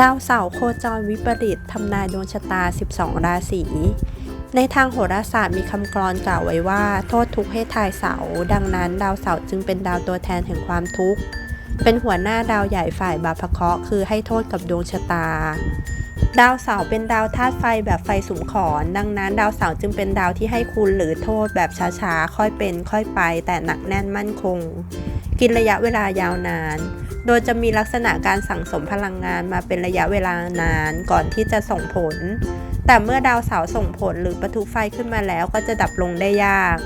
ดาวเสาร์โคจรวิปริตทำนายดวงชะตา 12 ราศี ในทางโหราศาสตร์มีคำกรอนกล่าวไว้ว่า โทษทุกข์ให้ทายเสา ดังนั้นดาวเสาร์จึงเป็นดาวตัวแทนแห่งความทุกข์ เป็นหัวหน้าดาวใหญ่ฝ่ายบาปเคราะห์คือให้โทษกับดวงชะตา ดาวเสาร์เป็นดาวธาตุไฟแบบไฟสุมขอน ดังนั้น ดาวเสาร์จึงเป็นดาวที่ให้คุณหรือโทษแบบช้าๆ ค่อยเป็นค่อยไป แต่หนักแน่นมั่นคง กินระยะเวลายาวนาน โดยจะมีลักษณะการสั่งสมพลังงานมาเป็นระยะเวลานานก่อนที่จะส่งผล แต่เมื่อดาวเสาร์ส่งผลหรือประทุไฟขึ้นมาแล้วก็จะดับลงได้ยาก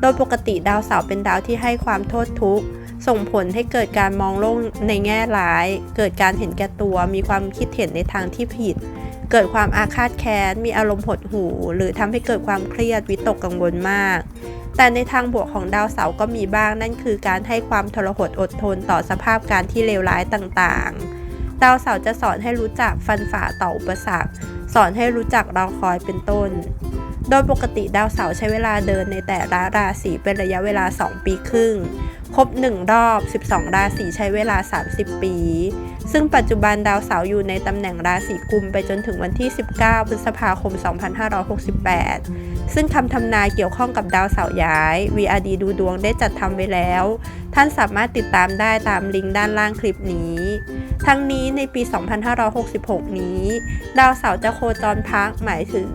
โดยปกติดาวเสาร์เป็นดาวที่ให้ความโทษทุกข์ ส่งผลให้เกิดการมองโลกในแง่ร้าย เกิดการเห็นแก่ตัว มีความคิดเห็นในทางที่ผิด เกิดความอาฆาตแค้น มีอารมณ์หดหู่ หรือทำให้เกิดความเครียด วิตกกังวลมาก แต่ในทางบวกของดาวเสาร์ก็มีบ้าง นั่นคือการให้ความทรหดอดทนต่อสภาพการที่เลวร้ายต่างๆ ดาวเสาร์จะสอนให้รู้จักฟันฝ่าต่ออุปสรรค สอนให้รู้จักรอคอยเป็นต้นโดยปกติดาวเสาร์ใช้เวลาเดินในแต่ละราศีเป็นระยะเวลา 2 ปีครึ่ง ครบ 1 รอบ 12 ราศีใช้เวลา 30 ปี ซึ่งปัจจุบันดาวเสาร์อยู่ในตำแหน่งราศีกุมไปจนถึงวันที่ 19 พฤษภาคม 2568 ซึ่งคำทำนายเกี่ยวข้องกับดาวเสาร์ย้าย VRD ดูดวงได้จัดทำไว้แล้ว ท่านสามารถติดตามได้ตามลิงก์ด้านล่างคลิปนี้ ทั้งนี้ในปี 2566 นี้ ดาวเสาร์จะโคจรพักหมายถึง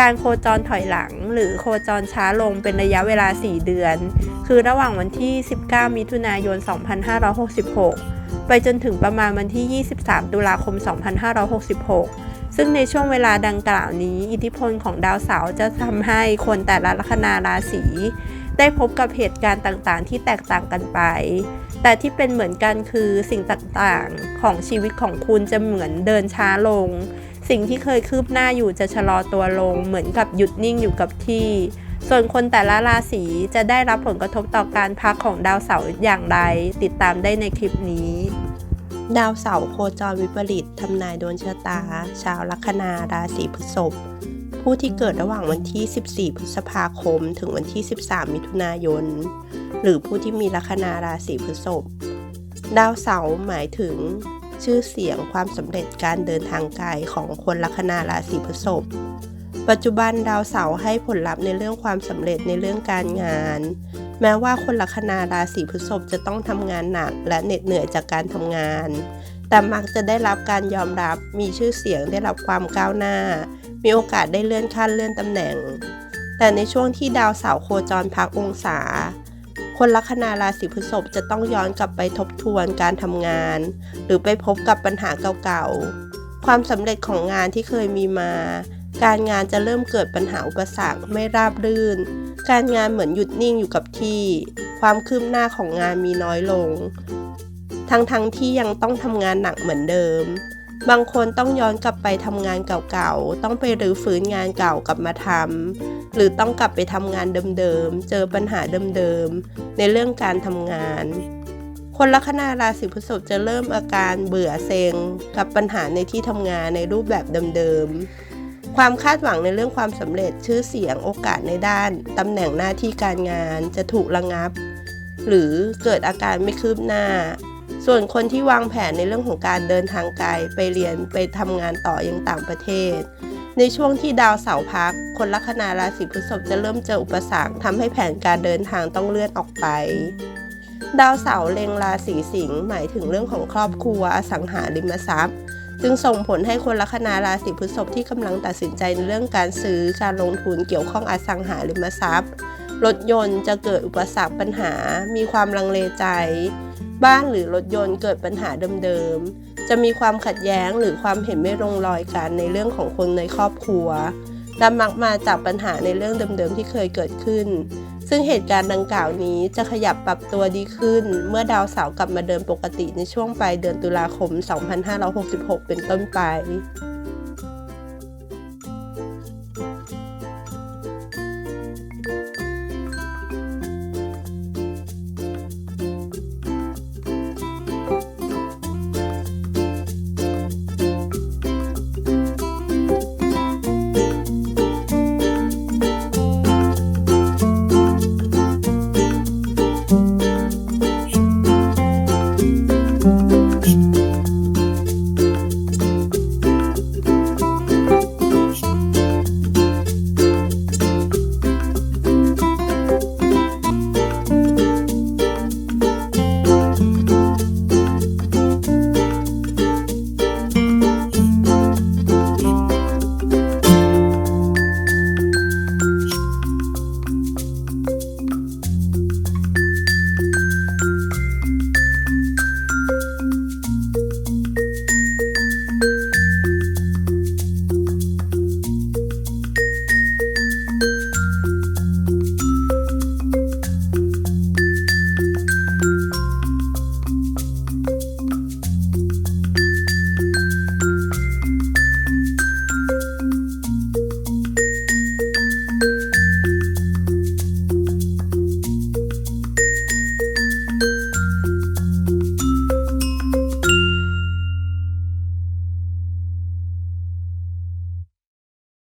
การโคจรถอยหลัง หรือโคจรช้าลงเป็นระยะเวลา 4 เดือน คือระหว่างวันที่ 19 มิถุนายน 2566 ไปจนถึงประมาณวันที่ 23 ตุลาคม 2566 ซึ่งในช่วงเวลาดังกล่าวนี้ อิทธิพลของดาวเสาร์จะทำให้คนแต่ละลัคนาราศีได้พบกับเหตุการณ์ต่างๆ ที่แตกต่างกันไป แต่ที่เป็นเหมือนกันคือสิ่งต่างๆ ของชีวิตของคุณจะเหมือนเดินช้าลง สิ่งที่เคยคืบหน้าอยู่จะชะลอตัวลง เหมือนกับหยุดนิ่งอยู่กับที่ ส่วนคนแต่ละราศีจะได้รับผลกระทบต่อการพักของดาวเสาร์อย่างไร ติดตามได้ในคลิปนี้ ดาวเสาร์โคจรวิปริตทำนายดวงชะตา ชาวลัคนาราศีพฤษภผู้ที่เกิดระหว่างวันที่ 14 พฤษภาคม ถึงวันที่ 13 มิถุนายน หรือผู้ที่มีลัคนาราศีพฤษภ ดาวเสาร์หมายถึง ชื่อเสียงความสำเร็จการเดินทางไกลของคนลัคนาราศีพฤษภปัจจุบันดาวเสาร์ให้ผลลัพธ์ในเรื่องความสำเร็จในเรื่องการงาน แม้ว่าคนลัคนาราศีพฤษภจะต้องทำงานหนักและเหน็ดเหนื่อยจากการทำงาน แต่มักจะได้รับการยอมรับมีชื่อเสียงได้รับความก้าวหน้า มีโอกาสได้เลื่อนขั้นเลื่อนตำแหน่ง แต่ในช่วงที่ดาวเสาร์โคจรพักองศา คนลัคนาราศีพฤษภจะต้องย้อนกลับไปทบทวนการทำงาน หรือไปพบกับปัญหาเก่าๆ ความสำเร็จของงานที่เคยมีมา การงานจะเริ่มเกิดปัญหาอุปสรรคไม่ราบรื่น การงานเหมือนหยุดนิ่งอยู่กับที่ ความคืบหน้าของงานมีน้อยลง ทั้งๆทที่ยังต้องทำงานหนักเหมือนเดิม บางคนต้องย้อนกลับไปทำงานเก่าๆ ต้องไปรื้อฟื้นงานเก่ากลับมาทำ หรือต้องกลับไปทำงานเดิมๆ เจอปัญหาเดิมๆ ในเรื่องการทำงาน คนลัคนาราศีพฤษภจะเริ่มอาการเบื่อเซ็งกับปัญหาในที่ทำงานในรูปแบบเดิมๆ ความคาดหวังในเรื่องความสำเร็จชื่อเสียงโอกาสในด้านตำแหน่งหน้าที่การงานจะถูกระงับ หรือเกิดอาการไม่คืบหน้า ส่วนคนที่วางแผนในเรื่องของการเดินทางไกลไปเรียนไปทำงานต่อยังต่างประเทศ ในช่วงที่ดาวเสาร์พัก คนลัคนาราศีพฤษภจะเริ่มเจออุปสรรคทำให้แผนการเดินทางต้องเลื่อนออกไป ดาวเสาร์เล็งราศีสิงห์หมายถึงเรื่องของครอบครัวอสังหาริมทรัพย์ จึงส่งผลให้คนลัคนาราศีพฤษภที่กำลังตัดสินใจในเรื่องการซื้อการลงทุนเกี่ยวข้องอสังหาริมทรัพย์รถยนต์จะเกิดอุปสรรคปัญหา มีความลังเลใจ บ้านหรือรถยนต์เกิดปัญหาเดิมๆ จะมีความขัดแย้งหรือความเห็นไม่ลงรอยกันในเรื่องของคนในครอบครัวและมักมาจากปัญหาในเรื่องเดิมๆที่เคยเกิดขึ้น ซึ่งเหตุการณ์ดังกล่าวนี้จะขยับปรับตัวดีขึ้น เมื่อดาวเสาร์กลับมาเดินปกติในช่วงปลายเดือนตุลาคม 2566 เป็นต้นไป